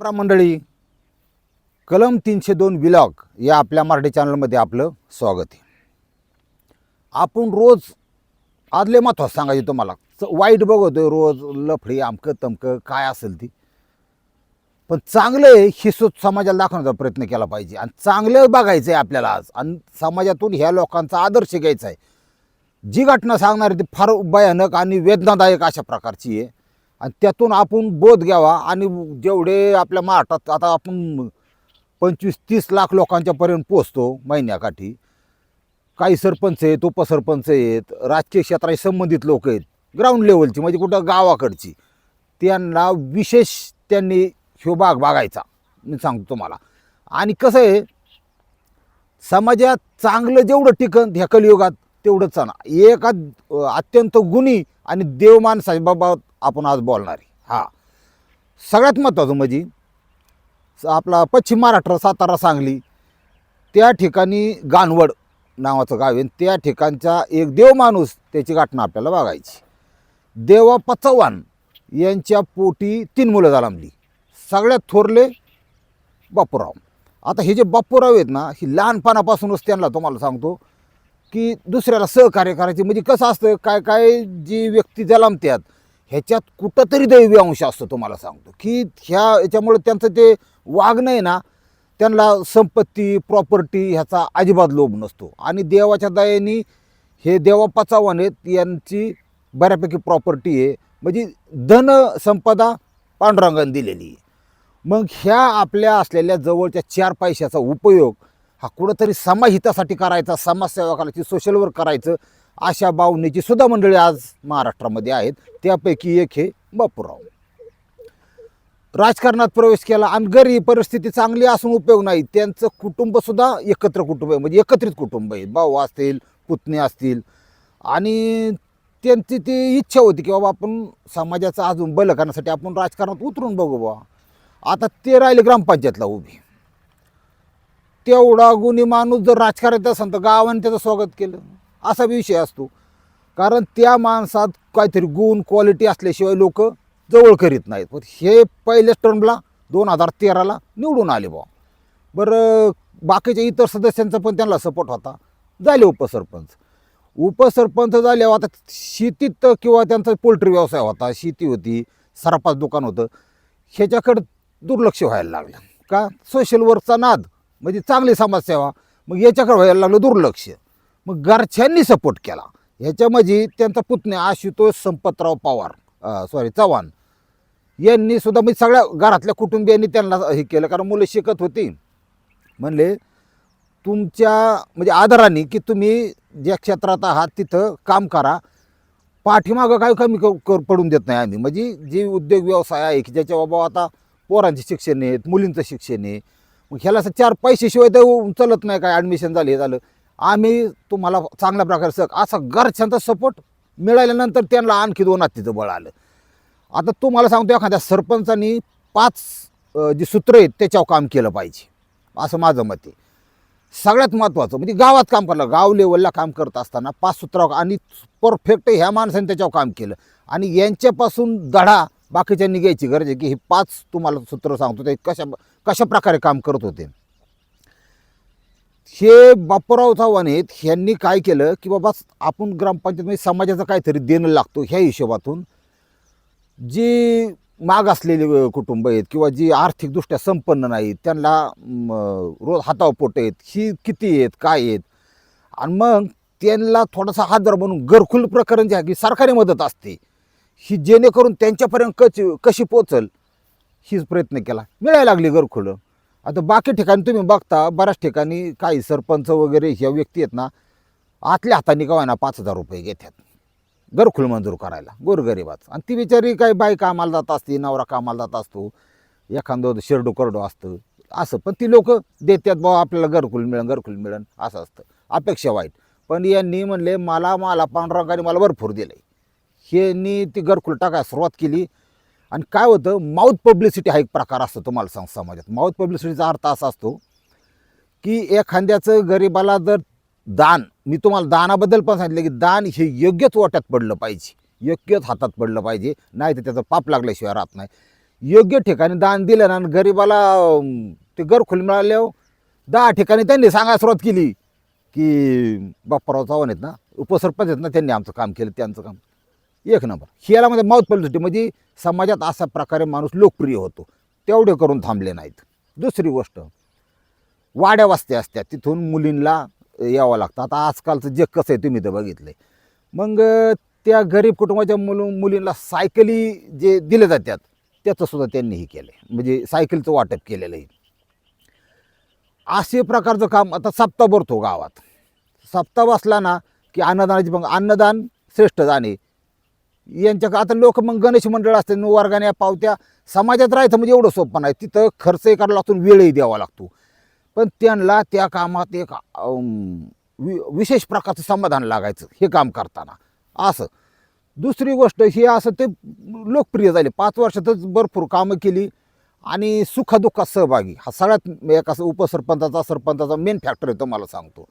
नमस्कार मंडळी. कलम तीनशे दोन विलॉग या आपल्या मराठी चॅनलमध्ये आपलं स्वागत आहे. आपण रोज आदले महत्त्वाचं सांगायचे तुम्हाला. च- वाईट बघतोय रोज लफडी आमकं तमकं काय असेल ती. पण चांगलं आहे ही सुद्धा समाजाला दाखवण्याचा प्रयत्न केला पाहिजे. आणि चांगलं बघायचं आहे आपल्याला आज. आणि समाजातून ह्या लोकांचा आदर्श घ्यायचा आहे. जी घटना सांगणार आहे ती फार भयानक आणि वेदनादायक अशा प्रकारची आहे. आणि त्यातून आपण बोध घ्यावा आणि जेवढे आपल्या महाराष्ट्रात आता आपण पंचवीस तीस लाख लोकांच्यापर्यंत पोचतो महिन्याकाठी काही सरपंच आहेत उपसरपंच आहेत राजकीय क्षेत्राशी संबंधित लोक आहेत ग्राउंड लेवलची म्हणजे कुठं गावाकडची त्यांना विशेष त्यांनी ह्यो भाग बघायचा मी सांगतो तुम्हाला. आणि कसं आहे समाजात चांगलं जेवढं टिकन ह्या कलियुगात तेवढंच चांगलं एका अत्यंत गुणी आणि देवमान साहेबाबाबत आपण आज बोलणार आहे. हा. सगळ्यात महत्त्वाचं म्हणजे आपला पश्चिम महाराष्ट्र सातारा सांगली त्या ठिकाणी गानवड नावाचं गाव आहे. त्या ठिकाणचा एक देव माणूस त्याची घटना आपल्याला बघायची. देवा पचवान यांच्या पोटी तीन मुलं जन्मली. सगळ्यात थोरले बापूराव. आता हे जे बापूराव आहेत ना ही लहानपणापासूनच त्यांना तुम्हाला सांगतो की दुसऱ्याला सहकार्य करायचे. म्हणजे कसं असतं काय काय जी व्यक्ती जन्मतात ह्याच्यात कुठंतरी दैवी अंश असतो तुम्हाला सांगतो. की ह्या याच्यामुळे त्यांचं ते वागणं आहे ना त्यांना संपत्ती प्रॉपर्टी ह्याचा अजिबात लोभ नसतो. आणि देवाच्या दयाने हे देवा चव्हाण आहेत यांची बऱ्यापैकी प्रॉपर्टी आहे. म्हणजे धन संपदा पांडुरंगाने दिलेली आहे. मग ह्या आपल्या असलेल्या जवळच्या चार पैशाचा उपयोग हा कुठंतरी समाजहितासाठी करायचा समाजसेवा करायची सोशल वर्क करायचं अशा भावनेची सुद्धा मंडळी आज महाराष्ट्रामध्ये आहेत. त्यापैकी एक हे बापूराव. राजकारणात प्रवेश केला आणि घरी परिस्थिती चांगली असून उपयोग नाही. त्यांचं कुटुंबसुद्धा एकत्र कुटुंब आहे. म्हणजे एकत्रित कुटुंब आहे. भाऊ असतील पुतणे असतील. आणि त्यांची ती इच्छा होती की बाबा आपण समाजाचं अजून बल करण्यासाठी आपण राजकारणात उतरून बघू बा आता ते राहिले ग्रामपंचायतला उभी. तेवढा गुणी माणूस जर राजकारणात असेल तर गावाने त्याचं स्वागत केलं. असा विषय असतो. कारण त्या माणसात काहीतरी गुण क्वालिटी असल्याशिवाय लोक जवळ करीत नाहीत. पण हे पहिल्याच टर्मला दोन हजार तेराला निवडून आले बा बरं बाकीच्या इतर सदस्यांचा पण त्यांना सपोर्ट होता. झाले उपसरपंच. उपसरपंच झाल्यावर आता शेतीत किंवा त्यांचा पोल्ट्री व्यवसाय होता शेती होती सरापाच दुकान होतं. ह्याच्याकडं दुर्लक्ष व्हायला लागलं. का? सोशल वर्कचा नाद म्हणजे चांगली समाजसेवा मग याच्याकडे व्हायला लागलं दुर्लक्ष. मग घरच्यांनी सपोर्ट केला. ह्याच्यामध्ये त्यांचा पुतण्या आशुतोष संपतराव पवार सॉरी चव्हाण यांनी सुद्धा म्हणजे सगळ्या घरातल्या कुटुंबियांनी त्यांना हे केलं कारण मुलं शिकत होती. म्हणले तुमच्या म्हणजे आदराने की तुम्ही ज्या क्षेत्रात आहात तिथं काम करा. पाठीमागं काही कमी कर पडून देत नाही आम्ही. म्हणजे जे उद्योग व्यवसाय आहे की ज्याच्या बाबा आता पोरांचे शिक्षण आहेत मुलींचं शिक्षण आहे. मग ह्याला असं चार पैशाशिवाय तर चलत नाही काय ॲडमिशन झालं हे झालं. आम्ही तुम्हाला चांगल्या प्रकारे सग असा घरच्यांचा सपोर्ट मिळाल्यानंतर त्यांना आणखी दोन हत्तीचं बळ आलं. आता तुम्हाला सांगतो एखाद्या सरपंचानी पाच जी सूत्र आहेत त्याच्यावर काम केलं पाहिजे. असं माझं मत आहे. सगळ्यात महत्त्वाचं म्हणजे गावात काम करलं गाव लेवलला काम करत असताना पाच सूत्र आणि परफेक्ट ह्या माणसाने त्याच्यावर काम केलं. आणि यांच्यापासून धडा बाकीच्यांनी घ्यायची गरज आहे की हे पाच तुम्हाला सूत्र सांगतो ते कशा कशा प्रकारे काम करत होते. हे बापूराव चव्हाण आहेत ह्यांनी काय केलं की बाबा आपण ग्रामपंचायतमध्ये समाजाचं काहीतरी देणं लागतो ह्या हिशोबातून. जी माग असलेली कुटुंब आहेत किंवा जी आर्थिकदृष्ट्या संपन्न नाहीत त्यांना रोज हातावर पोट आहेत ही किती आहेत काय आहेत? आणि मग त्यांना थोडासा हातभार म्हणून घरकुल प्रकरण जे आहे की सरकारी मदत असते ही जेणेकरून त्यांच्यापर्यंत कच कशी पोचल हीच प्रयत्न केला. मिळायला लागली घरखुलं आता बाकी ठिकाणी तुम्ही बघता बऱ्याच ठिकाणी काही सरपंच वगैरे ह्या व्यक्ती आहेत ना आतल्या हाताने का ना पाच हजार रुपये घेतात. घरखुल मंजूर करायला गोरगरिबाचं. आणि ती बिचारी काही बाई कामाला जात असते नवरा कामाला जात असतो एखादं शेरडो करडो असतं असं. पण ती लोक देतात बाबा आपल्याला घरकुल मिळन घरकुल मिळन असं असतं. अपेक्षा वाईट. पण यांनी म्हणले मला मला पांडुरंगाने मला भरपूर दिलं आहे यांनी ती घरकुल टाकायला सुरुवात केली आणि काय होतं माउथ पब्लिसिटी हा एक प्रकार असतो तुम्हाला सांग समाजात. माउथ पब्लिसिटीचा अर्थ असा असतो की एखाद्याचं गरिबाला जर दान मी तुम्हाला दानाबद्दल पण सांगितलं की दान हे योग्यच वाट्यात पडलं पाहिजे. योग्यच हातात पडलं पाहिजे. नाही तर त्याचं पाप लागल्याशिवाय राहत नाही. योग्य ठिकाणी दान दिलं ना आणि गरिबाला ते घरखोल मिळाल्यावर हो. दहा ठिकाणी त्यांनी सांगायला सुरुवात केली की बाप्पाराव चव्हाण आहेत ना उपसरपंच आहेत ना त्यांनी आमचं काम केलं त्यांचं काम एक नंबर. ह्याला म्हणजे माउथ पब्लिसिटी म्हणजे समाजात अशा प्रकारे माणूस लोकप्रिय होतो. तेवढे करून थांबले नाहीत. दुसरी गोष्ट वाड्या वस्त्या असतात तिथून मुलींना यावं लागतं. आता आजकालचं जे कसं आहे तुम्ही तर बघितलं मग त्या गरीब कुटुंबाच्या मुल मुलींना सायकली जे दिले जातात त्याचंसुद्धा त्यांनीही त्यांनी हे केलं आहे म्हणजे सायकलचं वाटप केलेलं आहे असे प्रकारचं काम आता सप्ताह भरतो गावात. सप्ताह बसला ना की अन्नदानाची मग अन्नदान श्रेष्ठ जाणे. यांच्या आता लोक मग गणेश मंडळ असते वर्गाने पावत्या. समाजात राहायचं म्हणजे एवढं सोपं नाही. तिथं खर्चही करावा लागतो वेळही द्यावा लागतो. पण त्यांना त्या कामात एक वि विशेष प्रकारचं समाधान लागायचं हे काम करताना. असं. दुसरी गोष्ट ही असं ते लोकप्रिय झाले. पाच वर्षातच भरपूर कामं केली आणि सुखदुःखात सहभागी. हा सगळ्यात एक असं उपसरपंचाचा सरपंचाचा मेन फॅक्टर आहे तुम्हाला सांगतो.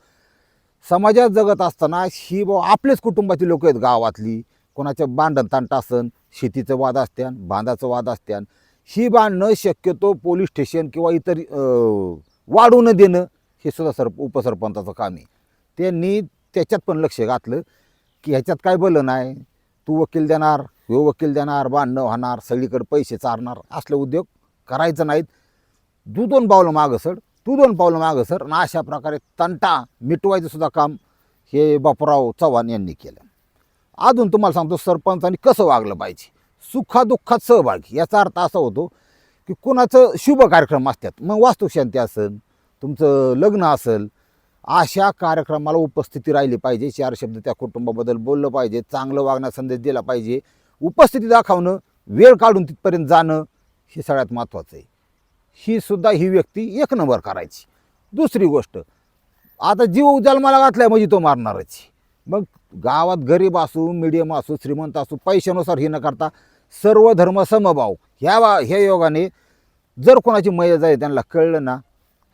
समाजात जगत असताना ही आपलेच कुटुंबाची लोक आहेत गावातली. कोणाच्या भांडण तांटा असन शेतीचं वाद असत्यान बांधाचं वाद असत्यान ही बांधणं शक्यतो पोलीस स्टेशन किंवा इतर वाढू न देणं हे सुद्धा सर उपसरपंचाचं काम आहे. त्यांनी त्याच्यात पण लक्ष घातलं की ह्याच्यात काय बलं नाही. तू वकील देणार ह्यो वकील देणार बांधणं होणार सगळीकडे पैसे चारणार असले उद्योग करायचं नाहीत. तू दोन पावलं मागं सर तू दोन पावलं मागं सर आणि अशा प्रकारे तंटा मिटवायचं सुद्धा काम हे बापूराव चव्हाण यांनी केलं. अजून तुम्हाला सांगतो सरपंचांनी कसं वागलं पाहिजे. सुखादुःखात सहभागी याचा अर्थ असा होतो की कुणाचं शुभ कार्यक्रम असतात मग वास्तुशांती असेल तुमचं लग्न असेल अशा कार्यक्रमाला उपस्थिती राहिली पाहिजे चार शब्द त्या कुटुंबाबद्दल बोललं पाहिजे चांगलं वागण्या संदेश दिला पाहिजे उपस्थिती दाखवणं वेळ काढून तिथपर्यंत जाणं हे सगळ्यात महत्त्वाचं आहे. ही सुद्धा ही व्यक्ती एक नंबर करायची. दुसरी गोष्ट आता जीव जन्माला घातल्या म्हणजे तो मारणारच मग गावात गरीब असू मिडियम असू श्रीमंत असू पैशानुसार हे न करता सर्व धर्म समभाव. ह्या वा ह्या योगाने जर कोणाची मय जाईल त्यांना कळलं ना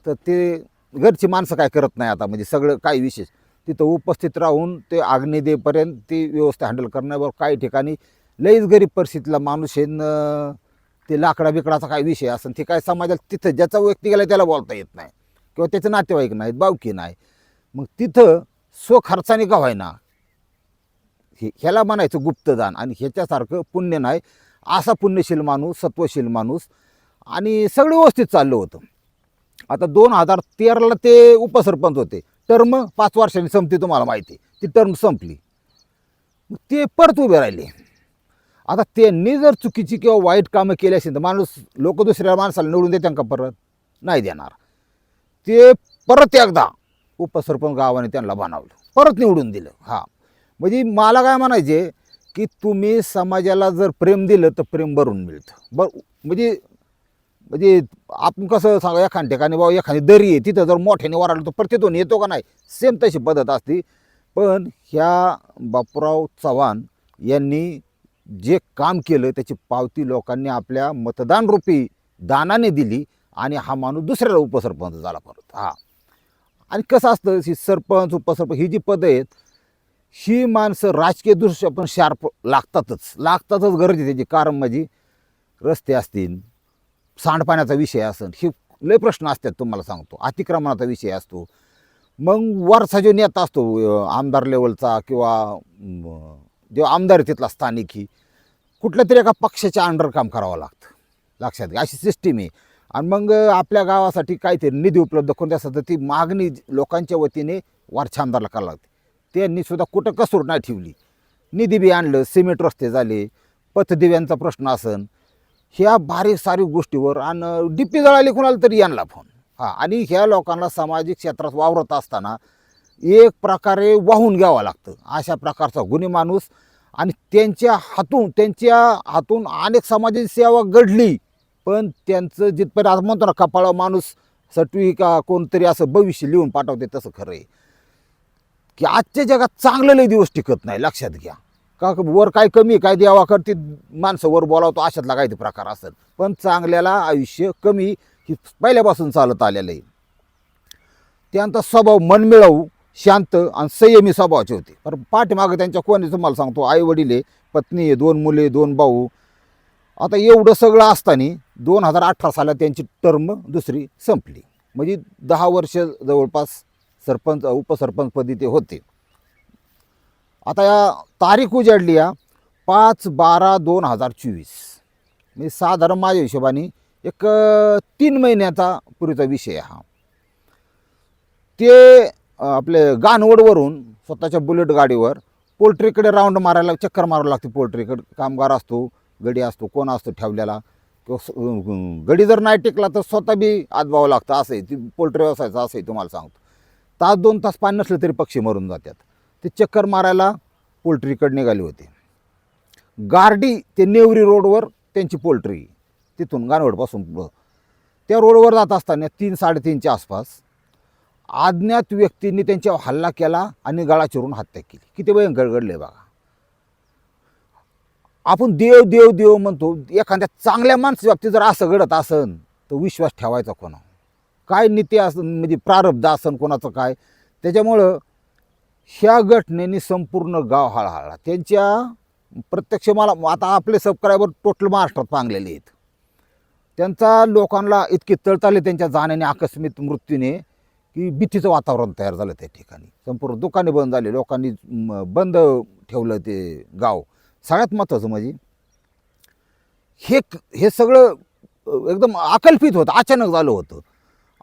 तर ते घरची माणसं काय करत नाही आता. म्हणजे सगळं काय विशेष? तिथं उपस्थित राहून ते आग्ने देपर्यंत ती व्यवस्था हँडल करण्यावर काही ठिकाणी लईच गरीब परिस्थितीला माणूस हे न ते लाकडा बिकडाचा काय विषय असेल ते काय समाजात तिथं ज्याचा व्यक्ती गेला त्याला बोलता येत नाही. किंवा त्याचे नातेवाईक नाहीत बावकी नाही मग तिथं स्वखर्चाने का व्हायना हे ह्याला म्हणायचं गुप्तदान आणि ह्याच्यासारखं पुण्य नाही. असा पुण्यशील माणूस सत्वशील माणूस आणि सगळं व्यवस्थित चाललं होतं. आता दोन हजार तेराला ते उपसरपंच होते. टर्म पाच वर्षांनी संपते तुम्हाला माहिती. आहे. ती टर्म संपली. मग ते परत उभे राहिले. आता त्यांनी जर चुकीची किंवा वाईट कामं केली असेल तर माणूस लोक दुसऱ्या माणसाला निवडून देतात का परत? नाही देणार. ते परत एकदा उपसरपंच गावाने त्यांना बनवलं. परत निवडून दिलं. हां. म्हणजे मला काय म्हणायचे की तुम्ही समाजाला जर प्रेम दिलं तर प्रेम भरून मिळतं. बर म्हणजे म्हणजे आपण कसं सांगा एखाद्या ठिकाणी बाबा एखादी दरी आहे तिथं जर मोठ्याने वराडलं तर प्रत्येक येतो का नाही? सेम तशी पद्धत असते. पण ह्या बापूराव चव्हाण यांनी जे काम केलं त्याची पावती लोकांनी आपल्या मतदानरूपी दानाने दिली आणि हा माणूस दुसऱ्याला उपसरपंच झाला परत. हा. आणि कसं असतं ही सरपंच उपसरपंच ही जी पदं आहेत ही माणसं राजकीय दृष्ट्या पण शार्प लागतातच. लागतातच गरज आहे त्याची. कारण म्हणजे रस्ते असतील सांडपाण्याचा विषय असेल हे लय प्रश्न असतात तुम्हाला सांगतो. अतिक्रमणाचा विषय असतो. मग वरचा जो नेता असतो आमदार लेवलचा किंवा जो आमदार तिथला स्थानिक ही कुठल्या तरी एका पक्षाच्या अंडर काम करावं लागतं. लक्षात घ्या. अशी सिस्टीम आहे. आणि मग आपल्या गावासाठी काहीतरी निधी उपलब्ध करून द्यासाठी ती मागणी लोकांच्या वतीने वरच्या आमदारला करायला लागते. त्यांनीसुद्धा कुठं कसूर नाही ठेवली. निधी बी आणलं सिमेंट रस्ते झाले पथदिव्यांचा प्रश्न असन. ह्या बारीक सारीक गोष्टीवर आणि डिप्पी जळाली कुणाला तरी यांना फोन हां आणि ह्या लोकांना सामाजिक क्षेत्रात वावरत असताना एक प्रकारे वाहून घ्यावं लागतं. अशा प्रकारचा गुन्हे माणूस आणि त्यांच्या हातून त्यांच्या हातून अनेक सामाजिक सेवा घडली. पण त्यांचं जिथपर्यंत आता म्हणतो ना कपाळा माणूस सटवी का कोणतरी असं भविष्य लिहून पाठवते तसं खरं आहे. की आजच्या जगात चांगलं लय दिवस टिकत नाही लक्षात घ्या. का वर काय कमी काय द्यावा करते माणसं वर बोलावतो अशातला काही प्रकार असतात. पण चांगल्याला आयुष्य कमी ही पहिल्यापासून चालत आलेलं आहे. त्यांचा स्वभाव मनमिळावू शांत आणि संयमी स्वभावाचे होते. पण पाठीमागं त्यांच्या कोणी तुम्हाला सांगतो आई वडील आहे पत्नी दोन मुले दोन भाऊ. आता एवढं सगळं असताना दोन हजार अठरा साला त्यांची टर्म दुसरी संपली. म्हणजे दहा वर्ष जवळपास सरपंच उपसरपंचपदी ते होते. आता या तारीख उजाडली या पाच बारा दोन हजार चोवीस. म्हणजे साधारण माझ्या हिशोबाने एक तीन महिन्याचा पूर्वीचा विषय हा. ते आपले गानवडवरून स्वतःच्या बुलेट गाडीवर पोल्ट्रीकडे राऊंड मारायला चक्कर मारावं लागते पोल्ट्रीकडे कामगार असतो. गडी असतो कोण असतो ठेवलेला? किंवा गडी जर नाही टिकला तर स्वतः बी आजबावं लागतं असं आहे. ती पोल्ट्री व्यवसायाचं असं आहे तुम्हाला सांगतो. तास दोन तास पाणी नसलं तरी पक्षी मरून जातात. ते चक्कर मारायला पोल्ट्रीकडे निघाले होते. गार्डी ते नेवरी रोडवर त्यांची पोल्ट्री तिथून गानवडपासून पुढं. त्या रोडवर जात असताना तीन साडेतीनच्या आसपास अज्ञात व्यक्तींनी त्यांच्यावर हल्ला केला आणि गळा चिरून हत्या केली. किती भयंकर घडले बघा. आपण देव देव देव म्हणतो एखाद्या चांगल्या माणसाच्या बाबतीत जर असं घडत असन तर विश्वास ठेवायचा कोणा काय नीती असन म्हणजे प्रारब्ध असन कोणाचं काय? त्याच्यामुळं ह्या घटनेने संपूर्ण गाव हळहळला. त्यांच्या प्रत्यक्ष मला आता आपले सबस्क्रायबर टोटल महाराष्ट्रात पांगलेले आहेत. त्यांचा लोकांना इतकी तळताले त्यांच्या जाण्याने आकस्मित मृत्यूने की भीतीचं वातावरण तयार झालं त्या ठिकाणी. संपूर्ण दुकाने बंद झाले. लोकांनी बंद ठेवलं ते गाव. सगळ्यात महत्त्वाचं म्हणजे हे हे सगळं एकदम आकल्पित होतं अचानक झालं होतं.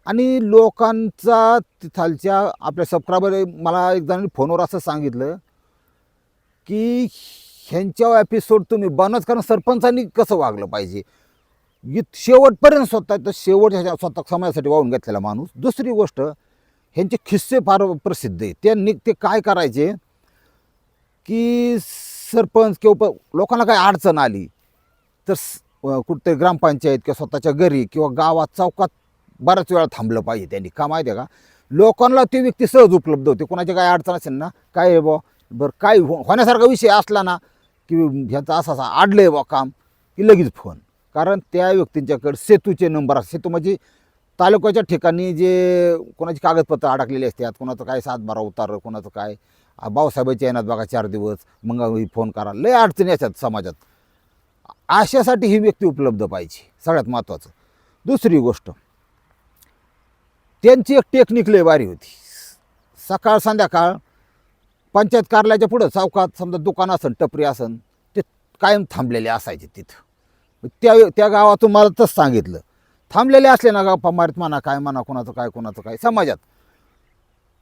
आणि लोकांचा तिथालच्या आपल्या सबस्क्रायबर मला एकदा फोनवर असं सांगितलं की ह्यांच्या एपिसोड तुम्ही बनच कारण सरपंचांनी कसं वागलं पाहिजे? इत शेवटपर्यंत स्वतः तर शेवटच्या ह्याच्या स्वतः समाजासाठी वाहून घेतलेला माणूस. दुसरी गोष्ट ह्यांचे खिस्से फार प्रसिद्ध आहे. त्यांनी ते काय करायचे की सरपंच किंवा प- लोकांना काही अडचण आली तर स- कुठतरी ग्रामपंचायत किंवा स्वतःच्या घरी किंवा गावात चौकात बऱ्याच वेळा थांबलं पाहिजे त्यांनी. का माहिती आहे का? लोकांना ती व्यक्ती सहज उपलब्ध होते. कोणाची काय अडचण असेल ना काय आहे बुवा बरं काय हो- होण्यासारखा विषय असला ना की ह्याचा असा असा आडलं आहे बुवा काम की लगेच फोन. कारण त्या व्यक्तींच्याकडे सेतूचे नंबर असतात. सेतू म्हणजे तालुक्याच्या ठिकाणी जे कोणाची कागदपत्र अडकलेली असतात कोणाचं काय सातबारा उतार कोणाचं काय भाऊसाहेबाच्या येणार बघा चार दिवस मग फोन करा. लय अडचणी असतात समाजात. अशासाठी ही व्यक्ती उपलब्ध पाहिजे सगळ्यात महत्त्वाचं दुसरी गोष्ट त्यांची एक टेक्निक लय भारी होती. सकाळ संध्याकाळ पंचायत कार्यालयाच्या पुढं चौकात समजा दुकान असन टपरी असन ते कायम थांबलेले असायचे तिथं. त्या त्या गावातून मला तसं सांगितलं. थांबलेले असले ना गप्पा मारित म्हणा काय म्हणा कोणाचं काय कोणाचं काय समाजात.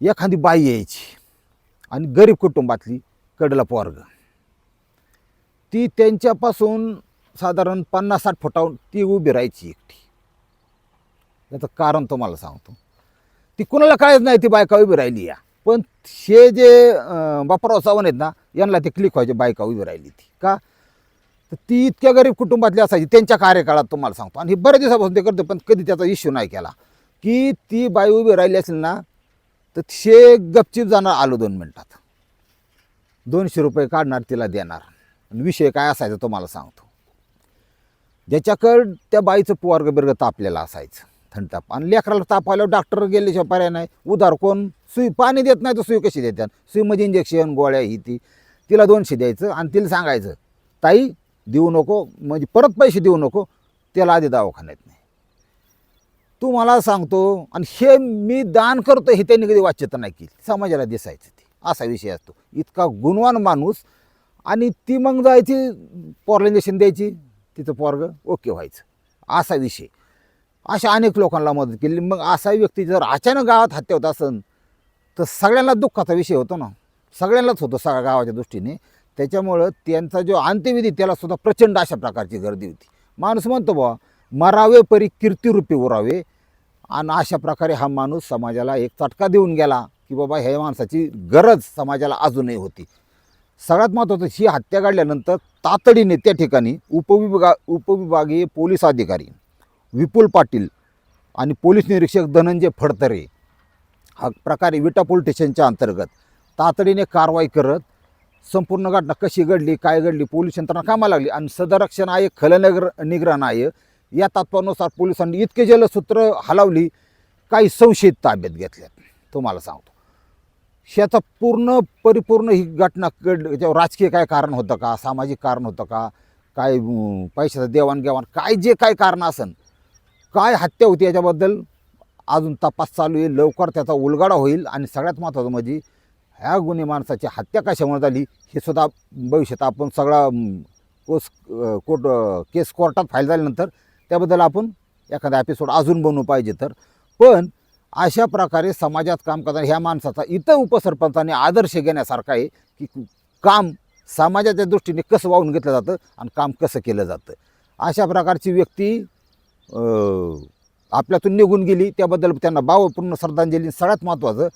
एखादी बाई यायची. आणि गरीब कुटुंबातली कडला पोरग ती त्यांच्यापासून साधारण पन्नास साठ फुटावून ती उभी राहायची एकटी. याचं कारण तुम्हाला सांगतो. ती कुणाला काळच नाही ती बायका उभी राहिली या. पण हे जे बापराव चव्हाण आहेत ना यांना ते क्लिक व्हायचे बायका उभी राहिली ती. का? तर ती इतक्या गरीब कुटुंबातली असायची. त्यांच्या कार्यकाळात तुम्हाला सांगतो. आणि हे बऱ्याच दिवसापासून ते करतो पण कधी त्याचा इश्यू नाही केला. की ती बाई उभी राहिली असेल ना तर शे गपचीप जाणार आलो दोन मिनटात. दोनशे रुपये काढणार तिला देणार. विषय काय असायचा तुम्हाला सांगतो. ज्याच्याकडं त्या बाईचं पोरग बिरग तापलेलं असायचं थंड ताप आणि लेकराला ताप आल्यावर डॉक्टर गेल्याशिवाय पर्याय नाही. उधार कोण? सुई पाणी देत नाही तर सुई कशी देतात सुई म्हणजे इंजेक्शन गोळ्या ही ती. तिला दोनशे द्यायचं आणि तिला सांगायचं ताई देऊ नको म्हणजे परत पैसे देऊ नको त्याला आधी दवाखान्यात नाही तू मला सांगतो आणि हे मी दान करतो हे त्यांनी कधी वाच्यता नाही केली. समाजाला दिसायचं ते. असा विषय असतो. इतका गुणवान माणूस आणि ती मग जायची पोरला इंजेक्शन द्यायची तिचं पोरग ओके व्हायचं. असा विषय. अशा अनेक लोकांना मदत केली. मग असा व्यक्ती जर अचानक गावात हत्या होत असेल तर सगळ्यांना दुःखाचा विषय होतो ना. सगळ्यांनाच होतो सगळ्या गावाच्या दृष्टीने. त्याच्यामुळं त्यांचा जो अंत्यविधी त्याला सुद्धा प्रचंड अशा प्रकारची गर्दी होती. माणूस म्हणतो बुवा मरावे परी कीर्तिरूपी उरावे. आणि अशा प्रकारे हा माणूस समाजाला एक चटका देऊन गेला की बाबा ह्या माणसाची गरज समाजाला अजूनही होती. सगळ्यात महत्त्वाचं ही हत्या घडल्यानंतर तातडीने त्या ठिकाणी उपविभागा उपविभागीय पोलीस अधिकारी विपुल पाटील आणि पोलीस निरीक्षक धनंजय फडतरे हा प्रकारे विटा पोलीस स्टेशनच्या अंतर्गत तातडीने कारवाई करत संपूर्ण घटना कशी घडली काय घडली पोलीस यंत्रणा कामा लागली आणि सदरक्षण आयोग खलनगर निग्रहण आयोग या तत्वानुसार पोलिसांनी इतके जलसूत्र हलवली काही संशयित ताब्यात घेतल्यात. तुम्हाला सांगतो. ह्याचा पूर्ण परिपूर्ण ही घटना कड याच्यावर राजकीय काय कारण होतं का? सामाजिक कारण होतं का? काय पैशाचं देवाणघेवाण काय जे काय कारण असन काय हत्या होती याच्याबद्दल अजून तपास चालू आहे. लवकर त्याचा उलगडा होईल आणि सगळ्यात महत्त्वाचं म्हणजे ह्या गुन्हे माणसाची हत्या कशामुळे झाली हे सुद्धा भविष्यात आपण सगळा कोस कोर्ट केस कोर्टात फाईल झाल्यानंतर त्याबद्दल आपण एखादा एपिसोड अजून बनवू पाहिजे तर. पण अशा प्रकारे समाजात काम करताना ह्या माणसाचा इतर उपसरपंचाने आदर्श घेण्यासारखा आहे की काम समाजाच्या दृष्टीने कसं वाहून घेतलं जातं आणि काम कसं केलं जातं. अशा प्रकारची व्यक्ती आपल्यातून निघून गेली त्याबद्दल त्यांना भावपूर्ण श्रद्धांजली सगळ्यात महत्त्वाचं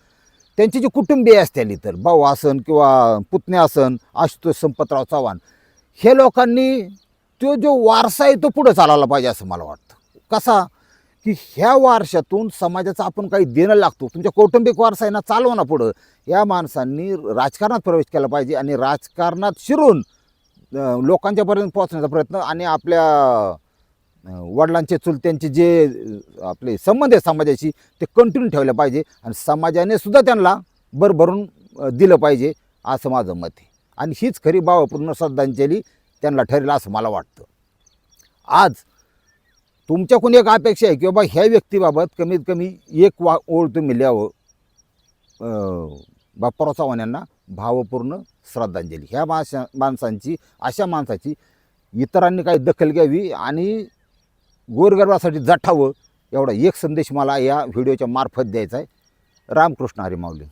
त्यांची जी कुटुंबीय असतील तर भाऊ असन किंवा पुतणे असन आशुतोष संपतराव चव्हाण हे लोकांनी तो जो वारसा आहे तो पुढं चालायला पाहिजे असं मला वाटतं. कसा? की ह्या वारशातून समाजाचा आपण काही देणं लागतो. तुमच्या कौटुंबिक वारसा आहे ना चालवा ना पुढं. या माणसांनी राजकारणात प्रवेश केला पाहिजे आणि राजकारणात शिरून लोकांच्यापर्यंत पोहोचण्याचा प्रयत्न आणि आपल्या वडिलांचे चुलत्यांचे जे आपले संबंध आहे समाजाशी ते कंटिन्यू ठेवले पाहिजे आणि समाजाने सुद्धा त्यांना भरभरून दिलं पाहिजे असं माझं मत आहे. आणि हीच खरी भावपूर्ण श्रद्धांजली त्यांना ठरेल असं मला वाटतं. आज तुमच्याकडून एक अपेक्षा आहे की बाबा ह्या व्यक्तीबाबत कमीत कमी एक वा ओळ तुम्ही लिहावं. बाप्पाराव चव्हाण यांना भावपूर्ण श्रद्धांजली. ह्या माणसा माणसांची अशा माणसाची इतरांनी काही दखल घ्यावी आणि गोरगरबासाठी जठावं एवढा एक संदेश मला या व्हिडिओच्या मार्फत द्यायचा आहे. रामकृष्ण हरी माऊली.